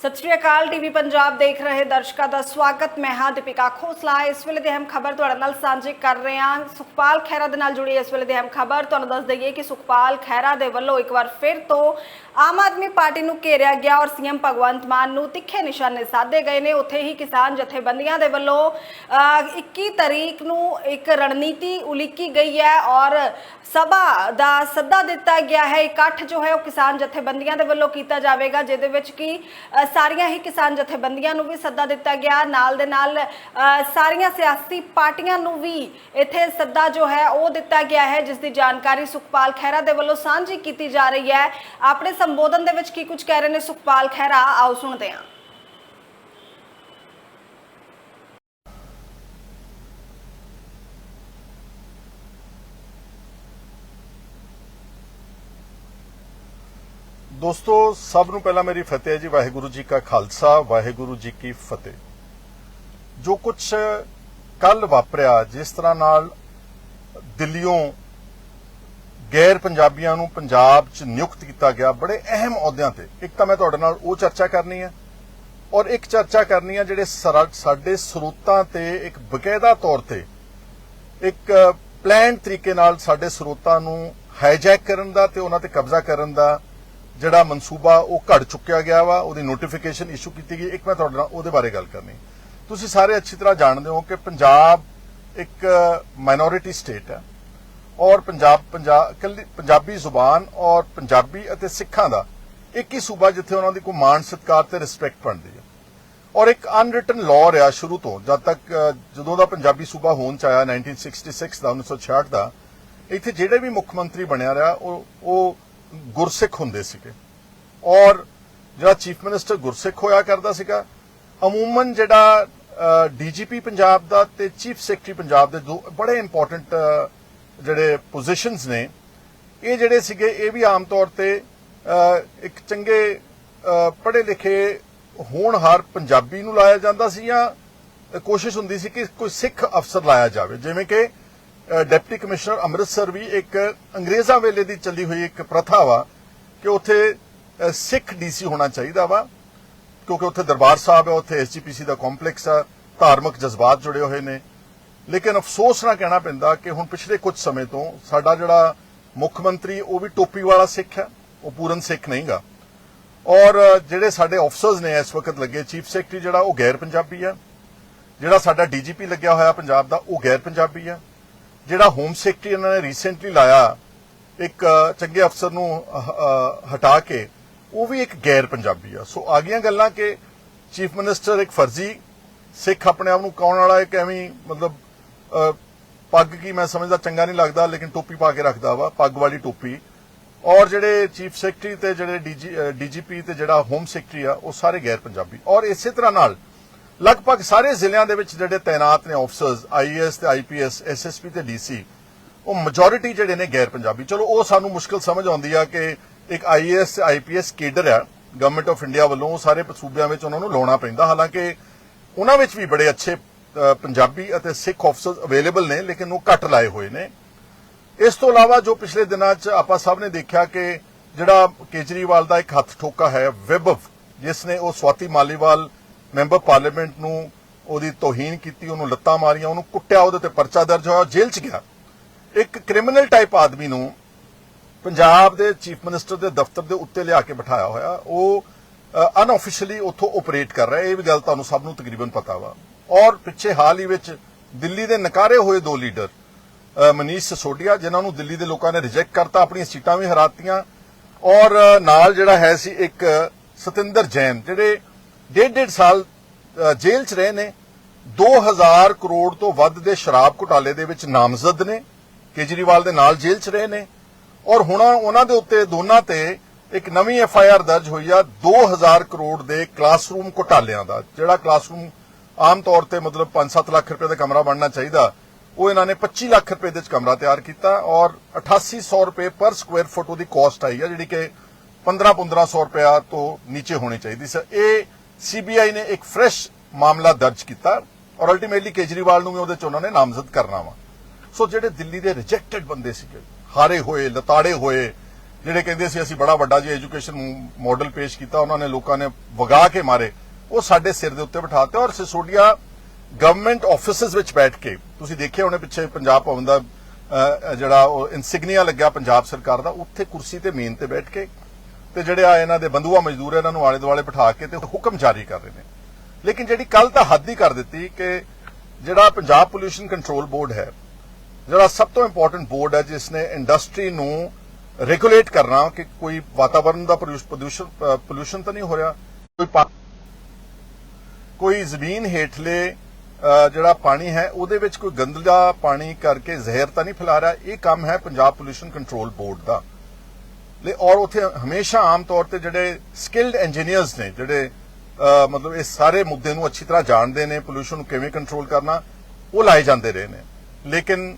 ਸਤਿ ਸ਼੍ਰੀ ਅਕਾਲ ਟੀਵੀ ਪੰਜਾਬ ਦੇਖ ਰਹੇ ਦਰਸ਼ਕਾਂ ਦਾ ਸਵਾਗਤ। ਮੈਂ ਹਾਂ ਦੀਪਿਕਾ ਖੋਸਲਾ। ਇਸ ਵੇਲੇ ਦੀ ਅਹਿਮ ਖਬਰ ਤੁਹਾਡੇ ਨਾਲ ਸਾਂਝੀ ਕਰ ਰਹੇ ਹਾਂ। ਸੁਖਪਾਲ ਖਹਿਰਾ ਦੇ ਨਾਲ ਜੁੜੀ ਇਸ ਵੇਲੇ ਦੀ ਅਹਿਮ ਖਬਰ। ਤੁਹਾਨੂੰ ਦੱਸ ਦਈਏ ਕਿ ਸੁਖਪਾਲ ਖਹਿਰਾ ਦੇ ਵੱਲੋਂ ਇੱਕ ਵਾਰ ਫਿਰ ਤੋਂ ਆਮ ਆਦਮੀ ਪਾਰਟੀ ਨੂੰ ਘੇਰਿਆ ਗਿਆ ਔਰ ਸੀਐਮ ਭਗਵੰਤ ਮਾਨ ਨੂੰ ਤਿੱਖੇ ਨਿਸ਼ਾਨੇ ਸਾਧੇ ਗਏ ਨੇ। ਉੱਥੇ ਹੀ ਕਿਸਾਨ ਜਥੇਬੰਦੀਆਂ ਦੇ ਵੱਲੋਂ ਅਹ, 21 ਤਰੀਕ ਨੂੰ ਇੱਕ ਰਣਨੀਤੀ ਉਲੀਕੀ ਗਈ ਹੈ ਔਰ ਸਭਾ ਦਾ ਸੱਦਾ ਦਿੱਤਾ ਗਿਆ ਹੈ। ਇਕੱਠ ਜੋ ਹੈ ਉਹ ਕਿਸਾਨ ਜਥੇਬੰਦੀਆਂ ਦੇ ਵੱਲੋਂ ਕੀਤਾ ਜਾਵੇਗਾ ਜਿਹਦੇ ਵਿੱਚ ਕਿ ਸਾਰੀਆਂ ਹੀ ਕਿਸਾਨ ਜਥੇਬੰਦੀਆਂ ਨੂੰ ਵੀ ਸੱਦਾ ਦਿੱਤਾ ਗਿਆ। ਨਾਲ ਦੇ ਨਾਲ ਸਾਰੀਆਂ ਸਿਆਸੀ ਪਾਰਟੀਆਂ ਨੂੰ ਵੀ ਇੱਥੇ ਸੱਦਾ ਜੋ ਹੈ ਉਹ ਦਿੱਤਾ ਗਿਆ ਹੈ, ਜਿਸ ਦੀ ਜਾਣਕਾਰੀ ਸੁਖਪਾਲ ਖਹਿਰਾ ਦੇ ਵੱਲੋਂ ਸਾਂਝੀ ਕੀਤੀ ਜਾ ਰਹੀ ਹੈ। ਆਪਣੇ ਸੰਬੋਧਨ ਦੇ ਵਿੱਚ ਕੀ ਕੁਝ ਕਹਿ ਰਹੇ ਨੇ ਸੁਖਪਾਲ ਖਹਿਰਾ? ਆਓ ਸੁਣਦੇ ਹਾਂ। ਦੋਸਤੋ, ਸਭ ਨੂੰ ਪਹਿਲਾਂ ਮੇਰੀ ਫਤਿਹ ਜੀ, ਵਾਹਿਗੁਰੂ ਜੀ ਕਾ ਖਾਲਸਾ, ਵਾਹਿਗੁਰੂ ਜੀ ਕੀ ਫਤਿਹ। ਜੋ ਕੁਝ ਕੱਲ ਵਾਪਰਿਆ, ਜਿਸ ਤਰ੍ਹਾਂ ਨਾਲ ਦਿੱਲੀੋਂ ਗੈਰ ਪੰਜਾਬੀਆਂ ਨੂੰ ਪੰਜਾਬ 'ਚ ਨਿਯੁਕਤ ਕੀਤਾ ਗਿਆ, ਬੜੇ ਅਹਿਮ ਅਹੁਦਿਆਂ ਤੇ। ਇੱਕ ਤਾਂ ਮੈਂ ਤੁਹਾਡੇ ਨਾਲ ਉਹ ਚਰਚਾ ਕਰਨੀ ਹੈ ਔਰ ਇੱਕ ਚਰਚਾ ਕਰਨੀ ਹੈ ਜਿਹੜੇ ਸਾਡੇ ਸਰੋਤਾਂ ਤੇ ਇੱਕ ਬਕਾਇਦਾ ਤੌਰ ਤੇ ਇੱਕ ਪਲਾਨ ਤਰੀਕੇ ਨਾਲ ਸਾਡੇ ਸਰੋਤਾਂ ਨੂੰ ਹਾਈਜੈਕ ਕਰਨ ਦਾ ਤੇ ਉਹਨਾਂ ਤੇ ਕਬਜ਼ਾ ਕਰਨ ਦਾ। ਜਿਹੜਾ ਮਨਸੂਬਾ ਉਹ ਘੜ ਚੁੱਕਿਆ ਗਿਆ ਵਾ, ਉਹਦੀ ਨੋਟੀਫਿਕੇਸ਼ਨ ਇਸ਼ੂ ਕੀਤੀ ਗਈ। ਇੱਕ ਮੈਂ ਤੁਹਾਡੇ ਨਾਲ ਉਹਦੇ ਬਾਰੇ ਗੱਲ ਕਰਨੀ। ਤੁਸੀਂ ਸਾਰੇ ਅੱਛੀ ਤਰ੍ਹਾਂ ਜਾਣਦੇ ਹੋ ਕਿ ਪੰਜਾਬ ਇੱਕ ਮਾਈਨੋਰਿਟੀ ਸਟੇਟ ਹੈ ਔਰ ਪੰਜਾਬ, ਪੰਜਾਬੀ ਜ਼ੁਬਾਨ ਔਰ ਪੰਜਾਬੀ ਅਤੇ ਸਿੱਖਾਂ ਦਾ ਇੱਕ ਹੀ ਸੂਬਾ ਜਿੱਥੇ ਉਹਨਾਂ ਦੀ ਕੋਈ ਮਾਣ, ਸਤਿਕਾਰ ਤੇ ਰਿਸਪੈਕਟ ਬਣਦੀ ਹੈ। ਔਰ ਇੱਕ ਅਨਰਿਟਨ ਲਾਅ ਰਿਹਾ ਸ਼ੁਰੂ ਤੋਂ, ਜਦ ਤੱਕ ਜਦੋਂ ਦਾ ਪੰਜਾਬੀ ਸੂਬਾ ਹੋਣ ਚ ਆਇਆ 1966 ਦਾ 1966 ਦਾ, ਇੱਥੇ ਜਿਹੜੇ ਵੀ ਮੁੱਖ ਮੰਤਰੀ ਬਣਿਆ ਰਿਹਾ, ਉਹ ਉਹ ਗੁਰਸਿੱਖ ਹੁੰਦੇ ਸੀਗੇ। ਔਰ ਜਿਹੜਾ ਚੀਫ ਮਿਨਿਸਟਰ ਗੁਰਸਿੱਖ ਹੋਇਆ ਕਰਦਾ ਸੀਗਾ, ਅਮੂਮਨ ਜਿਹੜਾ ਡੀਜੀਪੀ ਪੰਜਾਬ ਦਾ ਤੇ ਚੀਫ ਸੈਕਟਰੀ ਪੰਜਾਬ ਦੇ ਦੋ ਬੜੇ ਇੰਪੋਰਟੈਂਟ ਜਿਹੜੇ ਪੋਜੀਸ਼ਨਸ ਨੇ, ਇਹ ਜਿਹੜੇ ਸੀਗੇ, ਇਹ ਵੀ ਆਮ ਤੌਰ ਤੇ ਇੱਕ ਚੰਗੇ ਪੜ੍ਹੇ ਲਿਖੇ ਹੋਣਹਾਰ ਪੰਜਾਬੀ ਨੂੰ ਲਾਇਆ ਜਾਂਦਾ ਸੀ ਜਾਂ ਕੋਸ਼ਿਸ਼ ਹੁੰਦੀ ਸੀ ਕਿ ਕੋਈ ਸਿੱਖ ਅਫਸਰ ਲਾਇਆ ਜਾਵੇ। ਜਿਵੇਂ ਕਿ ਡਿਪਟੀ ਕਮਿਸ਼ਨਰ ਅੰਮ੍ਰਿਤਸਰ ਵੀ ਇੱਕ ਅੰਗਰੇਜ਼ਾਂ ਵੇਲੇ ਦੀ ਚੱਲੀ ਹੋਈ ਇੱਕ ਪ੍ਰਥਾ ਵਾ ਕਿ ਉੱਥੇ ਅ, ਸਿੱਖ ਡੀਸੀ ਹੋਣਾ ਚਾਹੀਦਾ ਵਾ ਕਿਉਂਕਿ ਉੱਥੇ ਦਰਬਾਰ ਸਾਹਿਬ ਹੈ ਉੱਥੇ ਐਸਜੀਪੀਸੀ ਦਾ ਕੰਪਲੈਕਸ ਆ ਧਾਰਮਿਕ ਜਜ਼ਬਾਤ ਜੁੜੇ ਹੋਏ ਨੇ। ਲੇਕਿਨ ਅਫਸੋਸ ਨਾਲ ਕਹਿਣਾ ਪੈਂਦਾ ਕਿ ਹੁਣ ਪਿਛਲੇ ਕੁਝ ਸਮੇਂ ਤੋਂ ਸਾਡਾ ਜਿਹੜਾ ਮੁੱਖ ਮੰਤਰੀ ਉਹ ਵੀ ਟੋਪੀ ਵਾਲਾ ਸਿੱਖ ਹੈ ਉਹ ਪੂਰਨ ਸਿੱਖ ਨਹੀਂਗਾ। ਔਰ ਜਿਹੜੇ ਸਾਡੇ ਅਫਸਰਸ ਨੇ ਇਸ ਵਕਤ ਲੱਗੇ ਚੀਫ ਸੈਕਟਰੀ ਜਿਹੜਾ ਉਹ ਗੈਰ ਪੰਜਾਬੀ ਆ। ਜਿਹੜਾ ਸਾਡਾ ਡੀਜੀਪੀ ਲੱਗਿਆ ਹੋਇਆ ਪੰਜਾਬ ਦਾ ਉਹ ਗੈਰ ਪੰਜਾਬੀ ਆ। ਜਿਹੜਾ ਹੋਮ ਸੈਕਟਰੀ ਇਹਨਾਂ ਨੇ ਰੀਸੈਂਟਲੀ ਲਾਇਆ, ਇੱਕ ਚੰਗੇ ਅਫਸਰ ਨੂੰ ਹਟਾ ਕੇ, ਉਹ ਵੀ ਇੱਕ ਗੈਰ ਪੰਜਾਬੀ ਆ। ਸੋ ਆ ਗਈਆਂ ਗੱਲਾਂ ਕਿ ਚੀਫ ਮਿਨਿਸਟਰ ਇੱਕ ਫਰਜ਼ੀ, ਸਿੱਖ ਆਪਣੇ ਆਪ ਨੂੰ ਕੌਣ ਵਾਲਾ ਇੱਕ ਐਵੇਂ ਮਤਲਬ ਪੱਗ ਕੀ ਮੈਂ ਸਮਝਦਾ ਚੰਗਾ ਨਹੀਂ ਲੱਗਦਾ, ਲੇਕਿਨ ਟੋਪੀ ਪਾ ਕੇ ਰੱਖਦਾ ਵਾ, ਪੱਗ ਵਾਲੀ ਟੋਪੀ। ਔਰ ਜਿਹੜੇ ਚੀਫ ਸੈਕਟਰੀ ਤੇ ਜਿਹੜੇ ਡੀਜੀਪੀ ਤੇ ਜਿਹੜਾ ਹੋਮ ਸੈਕਟਰੀ ਆ, ਉਹ ਸਾਰੇ ਗੈਰ ਪੰਜਾਬੀ। ਔਰ ਇਸੇ ਤਰ੍ਹਾਂ ਨਾਲ ਲਗਭਗ ਸਾਰੇ ਜ਼ਿਲ੍ਹਿਆਂ ਦੇ ਵਿੱਚ ਜਿਹੜੇ ਤਾਇਨਾਤ ਨੇ ਆਫਸਰਸ ਆਈਏਐਸ ਤੇ ਆਈਪੀਐਸ ਐਸਐਸਪੀ ਤੇ ਡੀਸੀ ਉਹ ਮੈਜੋਰਿਟੀ ਜਿਹੜੇ ਨੇ ਗੈਰ ਪੰਜਾਬੀ। ਚਲੋ, ਉਹ ਸਾਨੂੰ ਮੁਸ਼ਕਲ ਸਮਝ ਆਉਂਦੀ ਆ ਕਿ ਇੱਕ ਆਈਏਐਸ ਤੇ ਆਈਪੀਐਸ ਕੇਡਰ ਆ ਗਵਰਨਮੈਂਟ ਆਫ ਇੰਡੀਆ ਵੱਲੋਂ ਸਾਰੇ ਸੂਬਿਆਂ ਵਿੱਚ ਉਹਨਾਂ ਨੂੰ ਲਾਉਣਾ ਪੈਂਦਾ। ਹਾਲਾਂਕਿ ਉਹਨਾਂ ਵਿੱਚ ਵੀ ਬੜੇ ਅੱਛੇ ਪੰਜਾਬੀ ਅਤੇ ਸਿੱਖ ਆਫਸਰਸ ਅਵੇਲੇਬਲ ਨੇ, ਲੇਕਿਨ ਉਹ ਘੱਟ ਲਾਏ ਹੋਏ ਨੇ। ਇਸ ਤੋਂ ਇਲਾਵਾ ਜੋ ਪਿਛਲੇ ਦਿਨਾਂ 'ਚ ਆਪਾਂ ਸਭ ਨੇ ਦੇਖਿਆ ਕਿ ਜਿਹੜਾ ਕੇਜਰੀਵਾਲ ਦਾ ਇੱਕ ਹੱਥ ਠੋਕਾ ਹੈ, ਵਿਭਵ, ਜਿਸ ਨੇ ਉਹ ਸਵਾਤੀ ਮਾਲੀਵਾਲ ਮੈਂਬਰ ਪਾਰਲੀਮੈਂਟ ਨੂੰ ਉਹਦੀ ਤੋਹੀਨ ਕੀਤੀ, ਉਹਨੂੰ ਲੱਤਾਂ ਮਾਰੀਆਂ, ਉਹਨੂੰ ਕੁੱਟਿਆ, ਉਹਦੇ ਤੇ ਪਰਚਾ ਦਰਜ ਹੋਇਆ ਜੇਲ੍ਹ 'ਚ ਗਿਆ। ਇੱਕ ਕ੍ਰਿਮੀਨਲ ਟਾਈਪ ਆਦਮੀ ਨੂੰ ਪੰਜਾਬ ਦੇ ਚੀਫ ਮਿਨਿਸਟਰ ਦੇ ਦਫ਼ਤਰ ਦੇ ਉੱਤੇ ਲਿਆ ਕੇ ਬਿਠਾਇਆ ਹੋਇਆ। ਉਹ ਅਨਆਫੀਸ਼ੀਅਲੀ ਉੱਥੋਂ ਆਪਰੇਟ ਕਰ ਰਿਹਾ, ਇਹ ਵੀ ਗੱਲ ਤੁਹਾਨੂੰ ਸਭ ਨੂੰ ਤਕਰੀਬਨ ਪਤਾ ਵਾ। ਔਰ ਪਿੱਛੇ ਹਾਲ ਹੀ ਵਿੱਚ ਦਿੱਲੀ ਦੇ ਨਕਾਰੇ ਹੋਏ ਦੋ ਲੀਡਰ ਮਨੀਸ਼ ਸਸੋਡੀਆ ਜਿਨ੍ਹਾਂ ਨੂੰ ਦਿੱਲੀ ਦੇ ਲੋਕਾਂ ਨੇ ਰਿਜੈਕਟ ਕਰਤਾ, ਆਪਣੀਆਂ ਸੀਟਾਂ ਵੀ ਹਰਾਤੀਆਂ। ਔਰ ਨਾਲ ਜਿਹੜਾ ਹੈ ਸੀ ਇੱਕ ਸਤਿੰਦਰ ਜੈਨ, ਜਿਹੜੇ ਡੇਢ ਡੇਢ ਸਾਲ ਅ, ਜੇਲ੍ਹ 'ਚ ਰਹੇ ਨੇ। 2000 ਕਰੋੜ ਤੋਂ ਵੱਧ ਦੇ ਸ਼ਰਾਬ ਘੁਟਾਲੇ ਦੇ ਵਿੱਚ ਨਾਮਜ਼ਦ ਨੇ। ਕੇਜਰੀਵਾਲ ਦੇ ਨਾਲ ਜੇਲ੍ਹ 'ਚ ਰਹੇ ਨੇ। ਔਰ ਹੁਣ ਉਹਨਾਂ ਦੇ ਉੱਤੇ ਦੋਨਾਂ ਤੇ ਇੱਕ ਨਵੀਂ ਐਫ ਆਈ ਆਰ ਦਰਜ ਹੋਈ ਆ। 2000 ਕਰੋੜ ਦੇ ਕਲਾਸਰੂਮ ਘੁਟਾਲਿਆਂ ਦਾ। ਜਿਹੜਾ ਕਲਾਸਰੂਮ ਆਮ ਤੌਰ ਤੇ ਮਤਲਬ 5-7 ਲੱਖ ਰੁਪਏ ਦਾ ਕਮਰਾ ਬਣਨਾ ਚਾਹੀਦਾ ਉਹ ਇਹਨਾਂ ਨੇ 25 ਲੱਖ ਰੁਪਏ ਦੇ ਵਿੱਚ ਕਮਰਾ ਤਿਆਰ ਕੀਤਾ ਔਰ 8800 ਰੁਪਏ ਪਰ ਸਕੁਅਰ ਫੁੱਟ ਉਹਦੀ ਕਾਸਟ ਆਈ ਆ ਜਿਹੜੀ ਕਿ 15-1500 ਰੁਪਇਆ ਤੋਂ ਨੀਚੇ ਹੋਣੀ ਚਾਹੀਦੀ ਸੀ। ਇਹ ਸੀਬੀਆਈ ਨੇ ਇੱਕ ਫਰੈਸ਼ ਮਾਮਲਾ ਦਰਜ ਕੀਤਾ ਔਰ ਅਲਟੀਮੇਟਲੀ ਕੇਜਰੀਵਾਲ ਨੂੰ ਵੀ ਉਹਦੇ ਚ ਉਹਨਾਂ ਨੇ ਨਾਮਜ਼ਦ ਕਰਨਾ ਵਾ। ਸੋ ਜਿਹੜੇ ਦਿੱਲੀ ਦੇ ਰਿਜੈਕਟਡ ਬੰਦੇ ਸੀਗੇ, ਹਾਰੇ ਹੋਏ, ਲਤਾੜੇ ਹੋਏ, ਜਿਹੜੇ ਕਹਿੰਦੇ ਸੀ ਅਸੀਂ ਬੜਾ ਵੱਡਾ ਜੀ ਐਜੂਕੇਸ਼ਨ ਮਾਡਲ ਪੇਸ਼ ਕੀਤਾ, ਉਹਨਾਂ ਨੇ ਲੋਕਾਂ ਨੇ ਵਗਾ ਕੇ ਮਾਰੇ, ਉਹ ਸਾਡੇ ਸਿਰ ਦੇ ਉੱਤੇ ਬਿਠਾਤੇ ਔਰ ਸਿਸੋਡੀਆ ਗਵਰਨਮੈਂਟ ਆਫਿਸਿਸ ਵਿੱਚ ਬੈਠ ਕੇ, ਤੁਸੀਂ ਦੇਖਿਆ ਉਹਨੇ ਪਿੱਛੇ ਪੰਜਾਬ ਭਵਨ ਦਾ ਜਿਹੜਾ ਉਹ ਇਨਸਿਗਨੀਆ ਲੱਗਿਆ ਪੰਜਾਬ ਸਰਕਾਰ ਦਾ, ਉੱਥੇ ਕੁਰਸੀ ਤੇ ਮੇਨ ਤੇ ਬੈਠ ਕੇ ਤੇ ਜਿਹੜੇ ਆ ਇਹਨਾਂ ਦੇ ਬੰਧੂਆ ਮਜ਼ਦੂਰ ਇਹਨਾਂ ਨੂੰ ਆਲੇ ਦੁਆਲੇ ਬਿਠਾ ਕੇ ਤੇ ਹੁਕਮ ਜਾਰੀ ਕਰ ਰਹੇ ਨੇ। ਲੇਕਿਨ ਜਿਹੜੀ ਕੱਲ ਤਾਂ ਹੱਦ ਹੀ ਕਰ ਦਿੱਤੀ ਕਿ ਜਿਹੜਾ ਪੰਜਾਬ ਪੋਲੂਸ਼ਨ ਕੰਟਰੋਲ ਬੋਰਡ ਹੈ, ਜਿਹੜਾ ਸਭ ਤੋਂ ਇੰਪੋਰਟੈਂਟ ਬੋਰਡ ਹੈ, ਜਿਸ ਨੇ ਇੰਡਸਟਰੀ ਨੂੰ ਰੈਗੂਲੇਟ ਕਰਨਾ ਕਿ ਕੋਈ ਵਾਤਾਵਰਣ ਦਾ ਪ੍ਰਦੂਸ਼ਣ ਪੋਲੂਸ਼ਨ ਤਾਂ ਨਹੀਂ ਹੋ ਰਿਹਾ, ਕੋਈ ਕੋਈ ਜ਼ਮੀਨ ਹੇਠਲੇ ਜਿਹੜਾ ਪਾਣੀ ਹੈ, ਉਹਦੇ ਵਿੱਚ ਕੋਈ ਗੰਦਲਾ ਪਾਣੀ ਕਰਕੇ ਜ਼ਹਿਰ ਤਾਂ ਨਹੀਂ ਫੈਲਾ ਰਿਹਾ, ਇਹ ਕੰਮ ਹੈ ਪੰਜਾਬ ਪੋਲੂਸ਼ਨ ਕੰਟਰੋਲ ਬੋਰਡ ਦਾ। ਲੈ ਔਰ ਉੱਥੇ ਹਮੇਸ਼ਾ ਆਮ ਤੌਰ ਤੇ ਜਿਹੜੇ ਸਕਿਲਡ ਇੰਜੀਨੀਅਰਸ ਨੇ, ਜਿਹੜੇ ਮਤਲਬ ਇਸ ਸਾਰੇ ਮੁੱਦੇ ਨੂੰ ਅੱਛੀ ਤਰ੍ਹਾਂ ਜਾਣਦੇ ਨੇ ਪੋਲੂਸ਼ਨ ਨੂੰ ਕਿਵੇਂ ਕੰਟਰੋਲ ਕਰਨਾ, ਉਹ ਲਾਏ ਜਾਂਦੇ ਰਹੇ ਨੇ। ਲੇਕਿਨ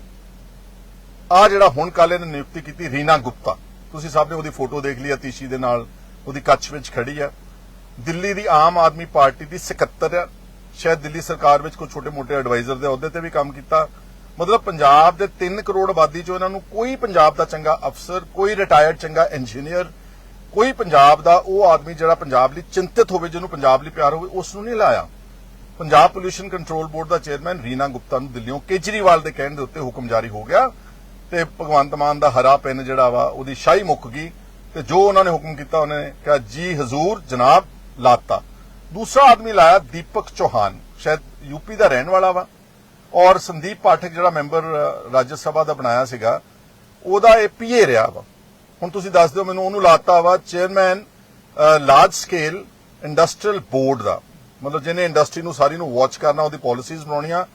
ਆ ਜਿਹੜਾ ਹੁਣ ਕੱਲ ਇਹਨੇ ਨਿਯੁਕਤੀ ਕੀਤੀ ਰੀਨਾ ਗੁਪਤਾ। ਤੁਸੀਂ ਸਭ ਨੇ ਉਹਦੀ ਫੋਟੋ ਦੇਖ ਲਈ ਅਤੀਸ਼ੀ ਦੇ ਨਾਲ, ਉਹਦੀ ਕੱਛ ਵਿੱਚ ਖੜੀ ਆ। ਦਿੱਲੀ ਦੀ ਆਮ ਆਦਮੀ ਪਾਰਟੀ ਦੀ ਸਕੱਤਰ ਆ। ਸ਼ਾਇਦ ਦਿੱਲੀ ਸਰਕਾਰ ਵਿੱਚ ਕੋਈ ਛੋਟੇ-ਮੋਟੇ ਐਡਵਾਈਜ਼ਰ ਦੇ ਅਹੁਦੇ ਤੇ ਵੀ ਕੰਮ ਕੀਤਾ। ਮਤਲਬ ਪੰਜਾਬ ਦੇ 3 ਕਰੋੜ ਆਬਾਦੀ ਚੋਂ ਇਹਨਾਂ ਨੂੰ ਕੋਈ ਪੰਜਾਬ ਦਾ ਚੰਗਾ ਅਫਸਰ, ਕੋਈ ਰਿਟਾਇਰਡ ਚੰਗਾ ਇੰਜੀਨੀਅਰ ਕੋਈ ਪੰਜਾਬ ਦਾ ਉਹ ਆਦਮੀ ਜਿਹੜਾ ਪੰਜਾਬ ਲਈ ਚਿੰਤਿਤ ਹੋਵੇ, ਜਿਹਨੂੰ ਪੰਜਾਬ ਲਈ ਪਿਆਰ ਹੋਵੇ ਉਸ ਨੂੰ ਨਹੀਂ ਲਾਇਆ। ਪੰਜਾਬ ਪੋਲੂਸ਼ਨ ਕੰਟਰੋਲ ਬੋਰਡ ਦਾ ਚੇਅਰਮੈਨ ਰੀਨਾ ਗੁਪਤਾ ਨੂੰ ਦਿੱਲੀੋਂ ਕੇਜਰੀਵਾਲ ਦੇ ਕਹਿਣ ਦੇ ਉੱਤੇ ਹੁਕਮ ਜਾਰੀ ਹੋ ਗਿਆ ਤੇ ਭਗਵੰਤ ਮਾਨ ਦਾ ਹਰਾ ਪਿੰਨ ਜਿਹੜਾ ਵਾ, ਉਹਦੀ ਸ਼ਾਹੀ ਮੁੱਕ ਗਈ ਤੇ ਜੋ ਉਹਨਾਂ ਨੇ ਹੁਕਮ ਕੀਤਾ, ਉਹਨੇ ਕਿਹਾ, ਜੀ ਹਜ਼ੂਰ, ਜਨਾਬ, ਲਾਤਾ। ਦੂਸਰਾ ਆਦਮੀ ਲਾਇਆ ਦੀਪਕ ਚੌਹਾਨ, ਸ਼ਾਇਦ ਯੂਪੀ ਦਾ ਰਹਿਣ ਵਾਲਾ ਵਾ। ਔਰ ਸੰਦੀਪ ਪਾਠਕ ਜਿਹੜਾ ਮੈਂਬਰ ਰਾਜ ਸਭਾ ਦਾ ਬਣਾਇਆ ਸੀਗਾ, ਉਹਦਾ ਇਹ ਪੀਏ ਰਿਹਾ ਵਾ। ਹੁਣ ਤੁਸੀਂ ਦੱਸ ਦਿਓ, ਮੈਨੂੰ ਉਹਨੂੰ ਲਾਤਾ ਵਾ chairman large scale industrial board ਦਾ। ਮਤਲਬ ਜਿਹਨੇ ਇੰਡਸਟਰੀ ਨੂੰ ਸਾਰੀ ਨੂੰ ਵਾਚ ਕਰਨਾ, ਉਹਦੀ ਪਾਲਿਸੀਜ਼ ਬਣਾਉਣੀਆਂ।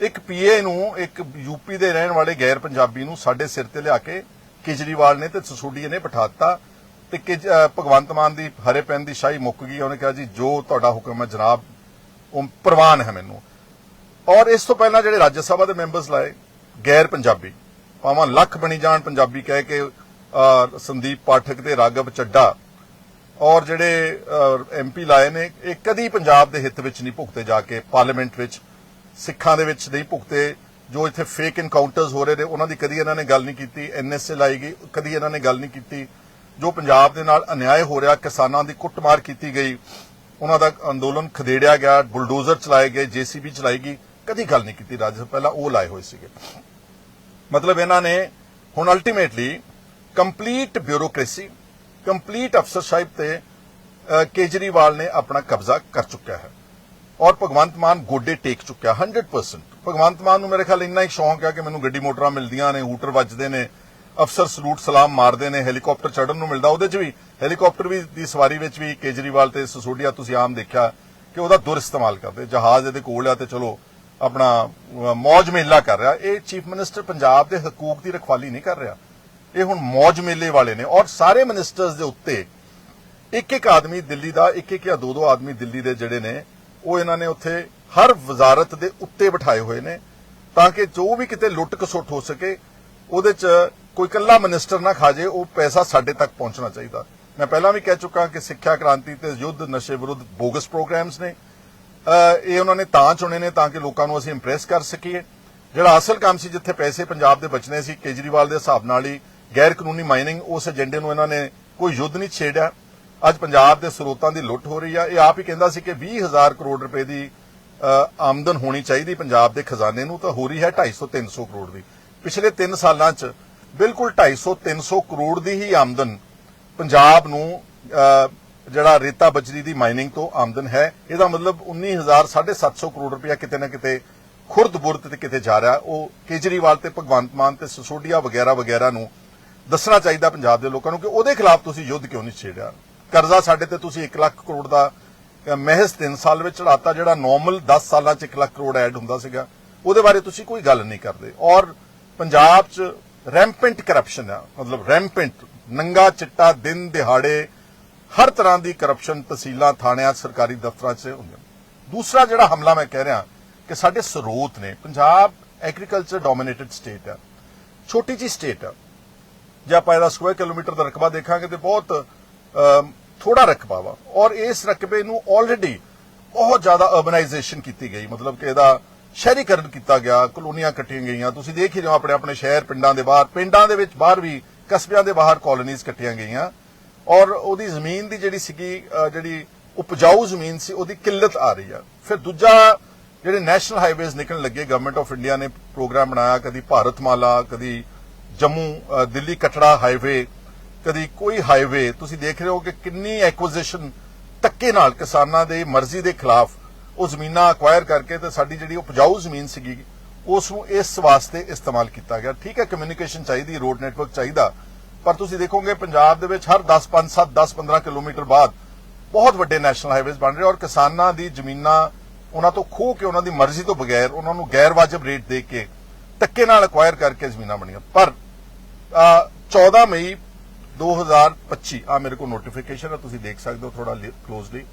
ਇੱਕ ਪੀਏ ਨੂੰ, ਇੱਕ ਯੂਪੀ ਦੇ ਰਹਿਣ ਵਾਲੇ ਗੈਰ ਪੰਜਾਬੀ ਨੂੰ ਸਾਡੇ ਸਿਰ ਤੇ ਲਿਆ ਕੇ ਕੇਜਰੀਵਾਲ ਨੇ ਤੇ ਸਸੂਡੀਏ ਨੇ ਬਿਠਾਤਾ ਤੇ ਭਗਵੰਤ ਮਾਨ ਦੀ ਹਰੇ ਪੈਨ ਦੀ ਸ਼ਾਹੀ ਮੁੱਕ ਗਈ। ਉਹਨੇ ਕਿਹਾ, ਜੀ, ਜੋ ਤੁਹਾਡਾ ਹੁਕਮ ਹੈ ਜਨਾਬ, ਉਹ ਪ੍ਰਵਾਨ ਹੈ ਮੈਨੂੰ। ਔਰ ਇਸ ਤੋਂ ਪਹਿਲਾਂ ਜਿਹੜੇ ਰਾਜ ਸਭਾ ਦੇ ਮੈਂਬਰਸ ਲਾਏ, ਗੈਰ ਪੰਜਾਬੀ, ਭਾਵੇਂ ਲੱਖ ਬਣੀ ਜਾਣ ਪੰਜਾਬੀ ਕਹਿ ਕੇ ਸੰਦੀਪ ਪਾਠਕ ਤੇ ਰਾਘਵ ਚੱਡਾ ਔਰ ਜਿਹੜੇ ਐਮਪੀ ਲਾਏ ਨੇ, ਇਹ ਕਦੀ ਪੰਜਾਬ ਦੇ ਹਿੱਤ ਵਿੱਚ ਨਹੀਂ ਭੁਗਤੇ ਜਾ ਕੇ, ਪਾਰਲੀਮੈਂਟ ਵਿੱਚ, ਸਿੱਖਾਂ ਦੇ ਵਿੱਚ ਨਹੀਂ ਭੁਗਤੇ। ਜੋ ਇੱਥੇ ਫੇਕ ਇਨਕਾਊਂਟਰਸ ਹੋ ਰਹੇ ਨੇ, ਉਹਨਾਂ ਦੀ ਕਦੀ ਇਹਨਾਂ ਨੇ ਗੱਲ ਨਹੀਂ ਕੀਤੀ ਐਨਐਸਏ ਲਾਈ ਗਈ, ਕਦੀ ਇਹਨਾਂ ਨੇ ਗੱਲ ਨਹੀਂ ਕੀਤੀ। ਜੋ ਪੰਜਾਬ ਦੇ ਨਾਲ ਅਨਿਆਏ ਹੋ ਰਿਹਾ, ਕਿਸਾਨਾਂ ਦੀ ਕੁੱਟਮਾਰ ਕੀਤੀ ਗਈ, ਉਹਨਾਂ ਦਾ ਅੰਦੋਲਨ ਖਦੇੜਿਆ ਗਿਆ, ਬੁਲਡੋਜ਼ਰ ਚਲਾਏ ਗਏ ਜੀਸੀਬੀ ਚਲਾਈ ਗਈ। ਕਦੀ ਗੱਲ ਨਹੀਂ ਕੀਤੀ ਰਾਜ ਪਹਿਲਾਂ ਉਹ ਲਾਏ ਹੋਏ ਸੀਗੇ। ਮਤਲਬ ਇਹਨਾਂ ਨੇ ਹੁਣ ultimately complete bureaucracy complete officership ਤੇ ਕੇਜਰੀਵਾਲ ਨੇ ਆਪਣਾ ਕਬਜ਼ਾ ਕਰ ਚੁੱਕਿਆ ਹੈ। ਔਰ ਭਗਵੰਤ ਮਾਨ ਗੋਡੇ ਟੇਕ ਚੁੱਕਿਆ 100% ਭਗਵੰਤ ਮਾਨ ਨੂੰ ਮੇਰੇ ਖਿਆਲ ਇੰਨਾ ਹੀ ਸ਼ੌਂਕ ਹੈ ਕਿ ਮੈਨੂੰ ਗੱਡੀ ਮੋਟਰਾਂ ਮਿਲਦੀਆਂ ਨੇ, ਹੂਟਰ ਵੱਜਦੇ ਨੇ, ਅਫਸਰ ਸਲੂਟ ਸਲਾਮ ਮਾਰਦੇ ਨੇ, ਹੈਲੀਕਾਪਟਰ ਚੜਨ ਨੂੰ ਮਿਲਦਾ। ਉਹਦੇ 'ਚ ਵੀ, ਹੈਲੀਕਾਪਟਰ ਵੀ ਦੀ ਸਵਾਰੀ ਵਿੱਚ ਵੀ ਕੇਜਰੀਵਾਲ ਤੇ ਸਸੋਡੀਆ ਤੁਸੀਂ ਆਮ ਦੇਖਿਆ ਕਿ ਉਹਦਾ ਦੁਰ ਇਸਤੇਮਾਲ ਕਰਦੇ। ਜਹਾਜ਼ ਇਹਦੇ ਕੋਲ ਆ ਤੇ ਚਲੋ ਆਪਣਾ ਮੌਜ ਮੇਲਾ ਕਰ ਰਿਹਾ। ਇਹ ਚੀਫ ਮਿਨਿਸਟਰ ਪੰਜਾਬ ਦੇ ਹਕੂਕ ਦੀ ਰਖਵਾਲੀ ਨਹੀਂ ਕਰ ਰਿਹਾ। ਇਹ ਹੁਣ ਮੌਜ ਮੇਲੇ ਵਾਲੇ ਨੇ ਔਰ ਸਾਰੇ ਮਿਨਿਸਟਰਸ ਦੇ ਉੱਤੇ ਇੱਕ ਇੱਕ ਆਦਮੀ ਦਿੱਲੀ ਦਾ, ਇੱਕ ਇੱਕ ਜਾਂ ਦੋ ਦੋ ਆਦਮੀ ਦਿੱਲੀ ਦੇ ਜਿਹੜੇ ਨੇ, ਉਹ ਇਹਨਾਂ ਨੇ ਉੱਥੇ ਹਰ ਵਜ਼ਾਰਤ ਦੇ ਉੱਤੇ ਬਿਠਾਏ ਹੋਏ ਨੇ ਤਾਂ ਕਿ ਜੋ ਵੀ ਕਿਤੇ ਲੁੱਟ ਕਸੁੱਟ ਹੋ ਸਕੇ, ਉਹਦੇ 'ਚ ਕੋਈ ਇਕੱਲਾ ਮਿਨਿਸਟਰ ਨਾ ਖਾ ਜੇ, ਉਹ ਪੈਸਾ ਸਾਡੇ ਤੱਕ ਪਹੁੰਚਣਾ ਚਾਹੀਦਾ। ਮੈਂ ਪਹਿਲਾਂ ਵੀ ਕਹਿ ਚੁੱਕਾ ਕਿ ਸਿੱਖਿਆ ਕ੍ਰਾਂਤੀ ਤੇ ਯੁੱਧ ਨਸ਼ੇ ਵਿਰੁੱਧ ਬੋਗਸ ਪ੍ਰੋਗਰਾਮਸ ਨੇ। ਇਹ ਉਹਨਾਂ ਨੇ ਤਾਂ ਚੁਣੇ ਨੇ ਤਾਂ ਕਿ ਲੋਕਾਂ ਨੂੰ ਅਸੀਂ ਇੰਪ੍ਰੈਸ ਕਰ ਸਕੀਏ। ਜਿਹੜਾ ਅਸਲ ਕੰਮ ਸੀ ਜਿੱਥੇ ਪੈਸੇ ਪੰਜਾਬ ਦੇ ਬਚਨੇ ਸੀ, ਕੇਜਰੀਵਾਲ ਦੇ ਹਿਸਾਬ ਨਾਲ ਹੀ ਗੈਰ ਕਾਨੂੰਨੀ ਮਾਈਨਿੰਗ ਉਸ ਏਜੰਡੇ ਨੂੰ ਇਹਨਾਂ ਨੇ ਕੋਈ ਯੁੱਧ ਨਹੀਂ ਛੇੜਿਆ। ਅੱਜ ਪੰਜਾਬ ਦੇ ਸਰੋਤਾਂ ਦੀ ਲੁੱਟ ਹੋ ਰਹੀ ਆ। ਇਹ ਆਪ ਹੀ ਕਹਿੰਦਾ ਸੀ ਕਿ 20000 ਕਰੋੜ ਰੁਪਏ ਦੀ ਆਮਦਨ ਹੋਣੀ ਚਾਹੀਦੀ ਪੰਜਾਬ ਦੇ ਖਜ਼ਾਨੇ ਨੂੰ, ਤਾਂ ਹੋ ਰਹੀ ਹੈ 250 300 ਕਰੋੜ ਦੀ। ਪਿਛਲੇ 3 ਸਾਲਾਂ 'ਚ ਬਿਲਕੁਲ 250 300 ਕਰੋੜ ਦੀ ਹੀ ਆਮਦਨ ਪੰਜਾਬ ਨੂੰ ਜਿਹੜਾ ਰੇਤਾ ਬਜਰੀ ਦੀ ਮਾਈਨਿੰਗ ਤੋਂ ਆਮਦਨ ਹੈ ਇਹਦਾ ਮਤਲਬ 19000 750 ਕਰੋੜ ਰੁਪਇਆ ਕਿਤੇ ਨਾ ਕਿਤੇ ਖੁਰਦ ਬੁਰਦ ਤੇ ਕਿਤੇ ਜਾ ਰਿਹਾ। ਉਹ ਕੇਜਰੀਵਾਲ ਤੇ ਭਗਵੰਤ ਮਾਨ ਤੇ ਸਸੋਡੀਆ ਵਗੈਰਾ ਵਗੈਰਾ ਨੂੰ ਦੱਸਣਾ ਚਾਹੀਦਾ ਪੰਜਾਬ ਦੇ ਲੋਕਾਂ ਨੂੰ ਕਿ ਉਹਦੇ ਖਿਲਾਫ ਤੁਸੀਂ ਯੁੱਧ ਕਿਉਂ ਨਹੀਂ ਛੇੜਿਆ? ਕਰਜ਼ਾ ਸਾਡੇ ਤੇ ਤੁਸੀਂ 1 ਲੱਖ ਕਰੋੜ ਦਾ ਅਹ, ਮਹਿਜ਼ 3 ਸਾਲ ਵਿੱਚ ਚੜਾਤਾ ਜਿਹੜਾ ਨਾਰਮਲ 10 ਸਾਲਾਂ 'ਚ 1 ਲੱਖ ਕਰੋੜ ਐਡ ਹੁੰਦਾ ਸੀਗਾ। ਉਹਦੇ ਬਾਰੇ ਤੁਸੀਂ ਕੋਈ ਗੱਲ ਨਹੀਂ ਕਰਦੇ। ਔਰ ਪੰਜਾਬ 'ਚ ਰੈਂਪੈਂਟ ਕਰਪਸ਼ਨ ਆ। ਮਤਲਬ ਰੈਂਪੈਂਟ ਨੰਗਾ ਚਿੱਟਾ ਦਿਨ ਦਿਹਾੜੇ ਹਰ ਤਰ੍ਹਾਂ ਦੀ ਕਰਪਸ਼ਨ ਤਹਿਸੀਲਾਂ, ਥਾਣਿਆਂ, ਸਰਕਾਰੀ ਦਫ਼ਤਰਾਂ 'ਚ ਹੁੰਦੀ ਦੂਸਰਾ ਜਿਹੜਾ ਹਮਲਾ ਮੈਂ ਕਹਿ ਰਿਹਾ ਕਿ ਸਾਡੇ ਸਰੋਤ ਨੇ, ਪੰਜਾਬ ਐਗਰੀਕਲਚਰ ਡੋਮੀਨੇਟਡ ਸਟੇਟ ਆ। ਛੋਟੀ ਜੀ ਸਟੇਟ ਆ। ਜੇ ਆਪਾਂ ਇਹਦਾ ਸਕੁਅਰ ਕਿਲੋਮੀਟਰ ਦਾ ਰਕਬਾ ਦੇਖਾਂਗੇ ਤੇ ਬਹੁਤ ਥੋੜਾ ਰਕਬਾ ਵਾ। ਔਰ ਇਸ ਰਕਬੇ ਨੂੰ ਆਲਰੇਡੀ ਬਹੁਤ ਜ਼ਿਆਦਾ ਅਰਬਨਾਈਜੇਸ਼ਨ ਕੀਤੀ ਗਈ। ਮਤਲਬ ਕਿ ਇਹਦਾ ਸ਼ਹਿਰੀਕਰਨ ਕੀਤਾ ਗਿਆ, ਕਲੋਨੀਆਂ ਕੱਟੀਆਂ ਗਈਆਂ। ਤੁਸੀਂ ਦੇਖ ਹੀ ਰਹੇ ਹੋ ਆਪਣੇ ਆਪਣੇ ਸ਼ਹਿਰ, ਪਿੰਡਾਂ ਦੇ ਬਾਹਰ। ਪਿੰਡਾਂ ਦੇ ਵਿੱਚ ਬਾਹਰ ਵੀ ਕਸਬਿਆਂ ਦੇ ਬਾਹਰ ਕਾਲੋਨੀਜ਼ ਕੱਟੀਆਂ ਗਈਆਂ। ਔਰ ਉਹਦੀ ਜ਼ਮੀਨ ਦੀ ਜਿਹੜੀ ਸੀਗੀ ਜਿਹੜੀ ਉਪਜਾਊ ਜ਼ਮੀਨ ਸੀ, ਉਹਦੀ ਕਿੱਲਤ ਆ ਰਹੀ ਆ। ਫਿਰ ਦੂਜਾ ਜਿਹੜੇ ਨੈਸ਼ਨਲ ਹਾਈਵੇਜ਼ ਨਿਕਲਣ ਲੱਗੇ ਗਵਰਨਮੈਂਟ ਆਫ ਇੰਡੀਆ ਨੇ ਪ੍ਰੋਗਰਾਮ ਬਣਾਇਆ, ਕਦੀ ਭਾਰਤਮਾਲਾ, ਕਦੀ ਜੰਮੂ ਦਿੱਲੀ ਕਟੜਾ ਹਾਈਵੇ, ਕਦੀ ਕੋਈ ਹਾਈਵੇ। ਤੁਸੀਂ ਦੇਖ ਰਹੇ ਹੋ ਕਿ ਕਿੰਨੀ ਐਕੁਜੀਸ਼ਨ ਧੱਕੇ ਨਾਲ ਕਿਸਾਨਾਂ ਦੇ ਮਰਜ਼ੀ ਦੇ ਖਿਲਾਫ ਉਹ ਜ਼ਮੀਨਾਂ ਅਕਵਾਇਰ ਕਰਕੇ ਤੇ ਸਾਡੀ ਜਿਹੜੀ ਉਪਜਾਊ ਜ਼ਮੀਨ ਸੀਗੀ, ਉਸ ਨੂੰ ਇਸ ਵਾਸਤੇ ਇਸਤੇਮਾਲ ਕੀਤਾ ਗਿਆ। ਠੀਕ ਹੈ ਕਮਿਊਨੀਕੇਸ਼ਨ ਚਾਹੀਦੀ ਰੋਡ ਨੈਟਵਰਕ ਚਾਹੀਦਾ। ਪਰ ਤੁਸੀਂ ਦੇਖੋਗੇ ਪੰਜਾਬ ਦੇ ਵਿੱਚ ਹਰ 10 5 7 10 15 ਕਿਲੋਮੀਟਰ ਬਾਅਦ ਬਹੁਤ ਵੱਡੇ ਨੈਸ਼ਨਲ ਹਾਈਵੇਜ਼ ਬਣ ਰਹੇ ਔਰ ਕਿਸਾਨਾਂ ਦੀ ਜ਼ਮੀਨਾਂ ਉਹਨਾਂ ਤੋਂ ਖੋਹ ਕੇ ਉਹਨਾਂ ਦੀ ਮਰਜ਼ੀ ਤੋਂ ਬਗੈਰ ਉਹਨਾਂ ਨੂੰ ਗੈਰ ਵਾਜਬ ਰੇਟ ਦੇ ਕੇ ਟੱਕੇ ਨਾਲ ਅਕਵਾਇਰ ਕਰਕੇ ਜ਼ਮੀਨਾਂ ਬਣੀਆਂ। ਪਰ ਅ, 14 ਮਈ 2025 ਆ ਮੇਰੇ ਕੋਲ ਨੋਟੀਫਿਕੇਸ਼ਨ ਹੈ ਤੁਸੀਂ ਦੇਖ ਸਕਦੇ ਹੋ ਥੋੜਾ ਕਲੋਜ਼ਲੀ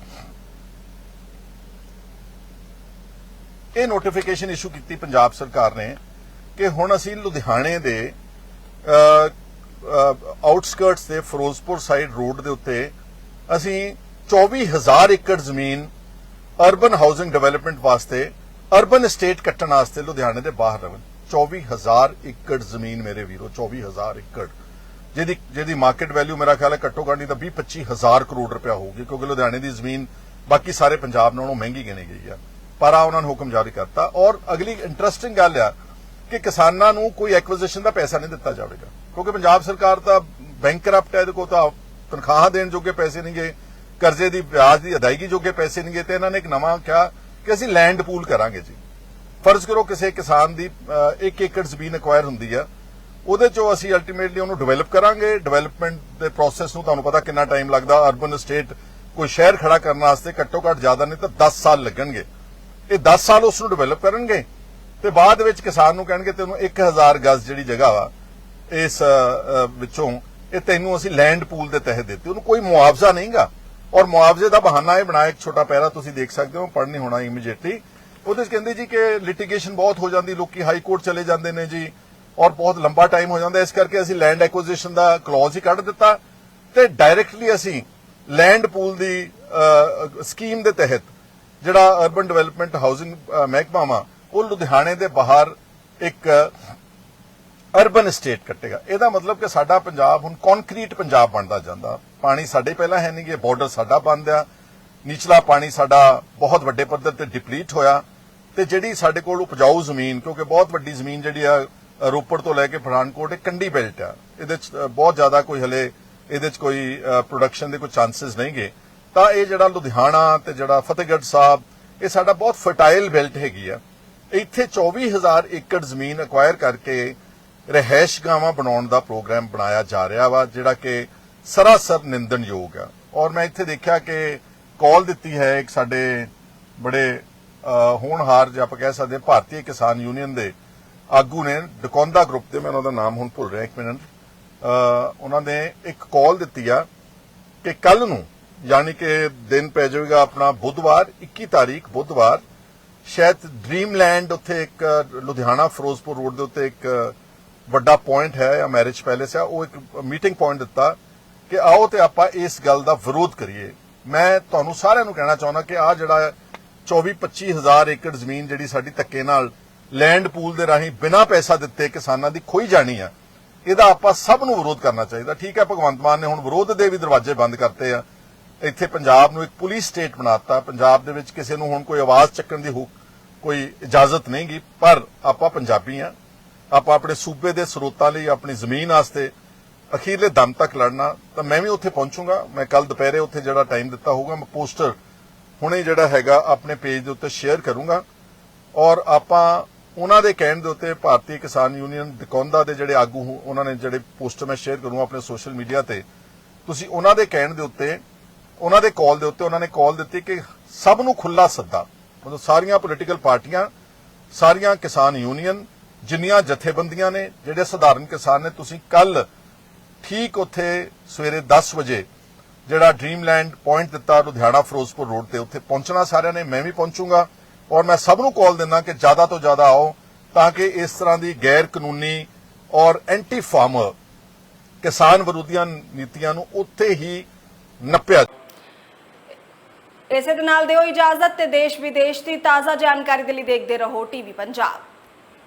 ਇਹ ਨੋਟੀਫਿਕੇਸ਼ਨ ਇਸ਼ੂ ਕੀਤੀ ਪੰਜਾਬ ਸਰਕਾਰ ਨੇ ਕਿ ਹੁਣ ਅਸੀਂ ਲੁਧਿਆਣੇ ਦੇ ਆਊਟਸਕਰਟਸ ਦੇ ਫਿਰੋਜ਼ਪੁਰ ਸਾਈਡ ਰੋਡ ਦੇ ਉੱਤੇ ਅਸੀਂ 24000 ਏਕੜ ਜ਼ਮੀਨ ਅਰਬਨ ਹਾਊਸਿੰਗ ਡਿਵੈਲਪਮੈਂਟ ਵਾਸਤੇ ਅਰਬਨ ਸਟੇਟ ਕੱਟਣ ਵਾਸਤੇ ਲੁਧਿਆਣੇ ਦੇ ਬਾਹਰ ਰਵਨ 24000 ਏਕੜ ਜ਼ਮੀਨ ਮੇਰੇ ਵੀਰੋ 24000 ਏਕੜ। ਜਿਹਦੀ ਜਿਹਦੀ ਮਾਰਕੀਟ ਵੈਲਿਊ ਮੇਰਾ ਖਿਆਲ ਹੈ ਘੱਟੋ ਘੱਟ ਨਹੀਂ ਤਾਂ 20 25000 ਕਰੋੜ ਰੁਪਇਆ ਹੋਊਗੀ, ਕਿਉਂਕਿ ਲੁਧਿਆਣੇ ਦੀ ਜ਼ਮੀਨ ਬਾਕੀ ਸਾਰੇ ਪੰਜਾਬ ਨਾਲੋਂ ਮਹਿੰਗੀ ਗਿਣੀ ਗਈ ਆ। ਪਰ ਆ ਉਹਨਾਂ ਨੇ ਹੁਕਮ ਜਾਰੀ ਕਰਤਾ ਔਰ ਅਗਲੀ ਇੰਟਰਸਟਿੰਗ ਗੱਲ ਆ ਕਿ ਕਿਸਾਨਾਂ ਨੂੰ ਕੋਈ ਐਕਵੀਜ਼ੀਸ਼ਨ ਦਾ ਪੈਸਾ ਨਹੀਂ ਦਿੱਤਾ ਜਾਵੇਗਾ। ਕਿਉਂਕਿ ਪੰਜਾਬ ਸਰਕਾਰ ਤਾਂ ਬੈਂਕਰਪਟ ਹੈ, ਇਹਦੇ ਕੋਲ ਤਾਂ ਤਨਖਾਹਾਂ ਦੇਣ ਜੋਗੇ ਪੈਸੇ ਨਹੀਂਗੇ, ਕਰਜ਼ੇ ਦੀ, ਵਿਆਜ ਦੀ ਅਦਾਇਗੀ ਜੋਗੇ ਪੈਸੇ ਨਹੀਂਗੇ, ਤੇ ਇਹਨਾਂ ਨੇ ਇੱਕ ਨਵਾਂ ਕਿਹਾ ਕਿ ਅਸੀਂ ਲੈਂਡ ਪੂਲ ਕਰਾਂਗੇ ਜੀ। ਫਰਜ਼ ਕਰੋ ਕਿਸੇ ਕਿਸਾਨ ਦੀ 1 ਏਕੜ ਜ਼ਮੀਨ ਅਕਵਾਇਰ ਹੁੰਦੀ ਆ, ਉਹਦੇ ਚੋਂ ਅਸੀਂ ਅਲਟੀਮੇਟਲੀ ਉਹਨੂੰ ਡਿਵੈਲਪ ਕਰਾਂਗੇ। ਡਿਵੈਲਪਮੈਂਟ ਦੇ ਪ੍ਰੋਸੈਸ ਨੂੰ ਤੁਹਾਨੂੰ ਪਤਾ ਕਿੰਨਾ ਟਾਈਮ ਲੱਗਦਾ ਅਰਬਨ ਸਟੇਟ ਕੋਈ ਸ਼ਹਿਰ ਖੜਾ ਕਰਨ ਵਾਸਤੇ ਘੱਟੋ ਘੱਟ ਜ਼ਿਆਦਾ ਨਹੀਂ ਤਾਂ 10 ਸਾਲ ਲੱਗਣਗੇ। ਇਹ 10 ਸਾਲ ਉਸ ਨੂੰ ਡਿਵੈਲਪ ਕਰਨਗੇ, ਤੇ ਬਾਅਦ ਵਿੱਚ ਕਿਸਾਨ ਨੂੰ ਕਹਿਣਗੇ ਤੈਨੂੰ 1000 ਗਜ਼ ਜਿਹੜੀ ਜਗ੍ਹਾ ਵਾ ਇਸ ਅ, ਵਿੱਚੋਂ ਇਹ ਤੈਨੂੰ ਅਸੀਂ ਲੈਂਡ ਪੂਲ ਦੇ ਤਹਿਤ ਦਿੱਤੀ। ਉਹਨੂੰ ਕੋਈ ਮੁਆਵਜ਼ਾ ਨਹੀਂਗਾ। ਔਰ ਮੁਆਵਜ਼ੇ ਦਾ ਬਹਾਨਾ ਇਹ ਬਣਾਇਆ ਇੱਕ ਛੋਟਾ ਪੈਰਾ ਤੁਸੀਂ ਦੇਖ ਸਕਦੇ ਹੋ ਪੜ੍ਹਨੀ ਹੋਣਾ ਇਮੀਡੀਏਟਲੀ ਉਹਦੇ 'ਚ ਕਹਿੰਦੇ ਜੀ ਕਿ ਲਿਟੀਗੇਸ਼ਨ ਬਹੁਤ ਹੋ ਜਾਂਦੀ ਲੋਕੀ ਹਾਈ ਕੋਰਟ ਚਲੇ ਜਾਂਦੇ ਨੇ ਜੀ ਔਰ ਬਹੁਤ ਲੰਬਾ ਟਾਈਮ ਹੋ ਜਾਂਦਾ। ਇਸ ਕਰਕੇ ਅਸੀਂ ਲੈਂਡ ਐਕੁਜੀਸ਼ਨ ਦਾ ਕਲੌਜ਼ ਹੀ ਕੱਢ ਦਿੱਤਾ। ਤੇ ਡਾਇਰੈਕਟਲੀ ਅਸੀਂ ਲੈਂਡ ਪੂਲ ਦੀ ਸਕੀਮ ਦੇ ਤਹਿਤ ਜਿਹੜਾ ਅਰਬਨ ਡਿਵੈਲਪਮੈਂਟ ਹਾਊਸਿੰਗ ਮਹਿਕਮਾ ਵਾ ਉਹ ਲੁਧਿਆਣੇ ਦੇ ਬਾਹਰ ਇੱਕ ਅਰਬਨ ਸਟੇਟ ਕੱਟੇਗਾ। ਇਹਦਾ ਮਤਲਬ ਕਿ ਸਾਡਾ ਪੰਜਾਬ ਹੁਣ ਕੰਕਰੀਟ ਪੰਜਾਬ ਬਣਦਾ ਜਾਂਦਾ। ਪਾਣੀ ਸਾਡੇ ਪਹਿਲਾਂ ਹੈ ਨਹੀਂ ਨਹੀਂਗੇ ਬਾਰਡਰ ਸਾਡਾ ਬੰਦ ਆ। ਪਾਣੀ ਸਾਡਾ ਬਹੁਤ ਵੱਡੇ ਪੱਧਰ ਤੇ ਡਿਪਲੀਟ ਹੋਇਆ। ਤੇ ਜਿਹੜੀ ਸਾਡੇ ਕੋਲ ਉਪਜਾਊ ਜ਼ਮੀਨ, ਕਿਉਂਕਿ ਬਹੁਤ ਵੱਡੀ ਜ਼ਮੀਨ ਜਿਹੜੀ ਆ, ਰੋਪੜ ਤੋਂ ਲੈ ਕੇ ਪਠਾਨਕੋਟ, ਇਹ ਕੰਡੀ ਬੈਲਟ ਆ। ਇਹਦੇ ਚ ਬਹੁਤ ਜ਼ਿਆਦਾ ਕੋਈ ਹਲੇ ਇਹਦੇ ਚ ਕੋਈ ਪ੍ਰੋਡਕਸ਼ਨ ਦੇ ਕੋਈ ਚਾਂਸਸ ਨਹੀਂਗੇ। ਤਾਂ ਇਹ ਜਿਹੜਾ ਲੁਧਿਆਣਾ ਤੇ ਜਿਹੜਾ ਫਤਿਹਗੜ੍ਹ ਸਾਹਿਬ, ਇਹ ਸਾਡਾ ਬਹੁਤ ਫਰਟਾਈਲ ਬੈਲਟ ਹੈਗੀ ਆ। ਇੱਥੇ 24000 ਏਕੜ ਜ਼ਮੀਨ ਅਕਵਾਇਰ ਕਰਕੇ ਰਹਿائش ਗਾਵਾਂ ਬਣਾਉਣ ਦਾ ਪ੍ਰੋਗਰਾਮ ਬਣਾਇਆ ਜਾ ਰਿਹਾ ਵਾ, ਜਿਹੜਾ ਕਿ ਸਰਾਸਰ ਨਿੰਦਣਯੋਗ ਆ। ਔਰ ਮੈਂ ਇੱਥੇ ਦੇਖਿਆ ਕਿ ਕਾਲ ਦਿੱਤੀ ਹੈ ਇੱਕ ਸਾਡੇ ਬੜੇ ਹੋਣਹਾਰ ਜਿਹਾ ਆਪਾਂ ਕਹਿ ਸਕਦੇ ਹਾਂ, ਭਾਰਤੀ ਕਿਸਾਨ ਯੂਨੀਅਨ ਦੇ ਆਗੂ ਨੇ, ਡਕੌਂਦਾ ਗਰੁੱਪ ਦੇ, ਮੈਂ ਉਹਨਾਂ ਦਾ ਨਾਮ ਹੁਣ ਭੁੱਲ ਰਿਹਾ ਇੱਕ ਮਿੰਟ। ਉਹਨਾਂ ਨੇ ਇੱਕ ਕਾਲ ਦਿੱਤੀ ਆ ਕਿ ਕੱਲ ਨੂੰ, ਯਾਨੀ ਕਿ ਦਿਨ ਪੈ ਜਾਵੇਗਾ ਆਪਣਾ ਬੁੱਧਵਾਰ 21 ਤਾਰੀਖ ਬੁੱਧਵਾਰ, ਸ਼ਾਇਦ ਡ੍ਰੀਮਲੈਂਡ ਉੱਥੇ ਇੱਕ, ਲੁਧਿਆਣਾ, ਫਿਰੋਜ਼ਪੁਰ ਰੋਡ ਦੇ ਉੱਤੇ ਇੱਕ ਵੱਡਾ ਪੁਆਇੰਟ ਹੈ, ਜਾਂ ਮੈਰਿਜ ਪੈਲੇਸ ਹੈ, ਉਹ ਇੱਕ ਮੀਟਿੰਗ ਪੁਆਇੰਟ ਦਿੱਤਾ ਕਿ ਆਓ ਤੇ ਆਪਾਂ ਇਸ ਗੱਲ ਦਾ ਵਿਰੋਧ ਕਰੀਏ। ਮੈਂ ਤੁਹਾਨੂੰ ਸਾਰਿਆਂ ਨੂੰ ਕਹਿਣਾ ਚਾਹੁੰਦਾ ਕਿ ਆ ਜਿਹੜਾ 24 25000 ਏਕੜ ਜ਼ਮੀਨ ਜਿਹੜੀ ਸਾਡੀ ਧੱਕੇ ਨਾਲ ਲੈਂਡ ਪੂਲ ਦੇ ਰਾਹੀਂ ਬਿਨਾਂ ਪੈਸਾ ਦਿੱਤੇ ਕਿਸਾਨਾਂ ਦੀ ਖੋਈ ਜਾਣੀ ਆ, ਇਹਦਾ ਆਪਾਂ ਸਭ ਨੂੰ ਵਿਰੋਧ ਕਰਨਾ ਚਾਹੀਦਾ। ਠੀਕ ਹੈ, ਭਗਵੰਤ ਮਾਨ ਨੇ ਹੁਣ ਵਿਰੋਧ ਦੇ ਵੀ ਦਰਵਾਜ਼ੇ ਬੰਦ ਕਰਤੇ ਆ। ਇੱਥੇ ਪੰਜਾਬ ਨੂੰ ਇੱਕ ਪੁਲਿਸ ਸਟੇਟ ਬਣਾਤਾ ਪੰਜਾਬ ਦੇ ਵਿੱਚ ਕਿਸੇ ਨੂੰ ਹੁਣ ਕੋਈ ਆਵਾਜ਼ ਚੱਕਣ ਦੀ ਕੋਈ ਇਜਾਜ਼ਤ ਨਹੀਂਗੀ ਪਰ ਆਪਾਂ ਪੰਜਾਬੀ ਆ। ਆਪਾਂ ਆਪਣੇ ਸੂਬੇ ਦੇ ਸਰੋਤਾਂ ਲਈ ਆਪਣੀ ਜ਼ਮੀਨ ਵਾਸਤੇ ਅਖੀਰਲੇ ਦਮ ਤੱਕ ਲੜਨਾ, ਤਾਂ ਮੈਂ ਵੀ ਉੱਥੇ ਪਹੁੰਚੂੰਗਾ। ਮੈਂ ਕੱਲ ਦੁਪਹਿਰੇ ਉੱਥੇ ਜਿਹੜਾ ਟਾਈਮ ਦਿੱਤਾ ਹੋਊਗਾ, ਮੈਂ ਪੋਸਟਰ ਹੁਣੇ ਜਿਹੜਾ ਹੈਗਾ ਆਪਣੇ ਪੇਜ ਦੇ ਉੱਤੇ ਸ਼ੇਅਰ ਕਰੂੰਗਾ। ਔਰ ਆਪਾਂ ਉਹਨਾਂ ਦੇ ਕਹਿਣ ਦੇ ਉੱਤੇ ਭਾਰਤੀ ਕਿਸਾਨ ਯੂਨੀਅਨ ਦਕੌਂਦਾ ਦੇ ਜਿਹੜੇ ਆਗੂ ਹੋ- ਉਹਨਾਂ ਨੇ ਜਿਹੜੇ ਪੋਸਟਰ ਮੈਂ ਸ਼ੇਅਰ ਕਰੂੰਗਾ ਆਪਣੇ ਸੋਸ਼ਲ ਮੀਡੀਆ ਤੇ। ਤੁਸੀਂ ਉਹਨਾਂ ਦੇ ਕਹਿਣ ਦੇ ਉੱਤੇ, ਉਹਨਾਂ ਦੇ ਕਾਲ ਦੇ ਉੱਤੇ ਉਹਨਾਂ ਨੇ ਕਾਲ ਦਿੱਤੀ ਕਿ ਸਭ ਨੂੰ ਖੁੱਲਾ ਸੱਦਾ। ਮਤਲਬ ਸਾਰੀਆਂ ਪੋਲੀਟੀਕਲ ਪਾਰਟੀਆਂ, ਸਾਰੀਆਂ ਕਿਸਾਨ ਯੂਨੀਅਨ ਜਿੰਨੀਆਂ ਜਥੇਬੰਦੀਆਂ ਨੇ, ਜਿਹੜੇ ਸਧਾਰਨ ਕਿਸਾਨ ਨੇ, ਤੁਸੀਂ ਕੱਲ ਠੀਕ ਉੱਥੇ ਸਵੇਰੇ 10 ਵਜੇ ਜਿਹੜਾ ਡ੍ਰੀਮਲੈਂਡ ਪੁਆਇੰਟ ਦਿੱਤਾ ਲੁਧਿਆਣਾ ਫਿਰੋਜ਼ਪੁਰ ਰੋਡ ਤੇ, ਉੱਥੇ ਪਹੁੰਚਣਾ ਸਾਰਿਆਂ ਨੇ, ਮੈਂ ਵੀ ਪਹੁੰਚੂਗਾ ਔਰ ਮੈਂ ਸਭ ਨੂੰ ਕਾਲ ਦਿੰਦਾ ਕਿ ਜ਼ਿਆਦਾ ਤੋਂ ਜ਼ਿਆਦਾ ਆਓ ਤਾਂ ਕਿ ਇਸ ਤਰ੍ਹਾਂ ਦੀ ਗੈਰ ਕਾਨੂੰਨੀ ਔਰ ਐਂਟੀ ਫਾਰਮਰ ਕਿਸਾਨ ਵਿਰੋਧੀਆਂ ਨੀਤੀਆਂ ਨੂੰ ਉੱਥੇ ਹੀ ਨੱਪਿਆ ਇਸੇ ਦੇ ਨਾਲ ਦਿਓ ਇਜਾਜ਼ਤ ਤੇ ਦੇਸ਼ ਵਿਦੇਸ਼ ਦੀ ਤਾਜ਼ਾ ਜਾਣਕਾਰੀ ਦੇ ਲਈ ਦੇਖਦੇ ਰਹੋ ਟੀਵੀ ਪੰਜਾਬ।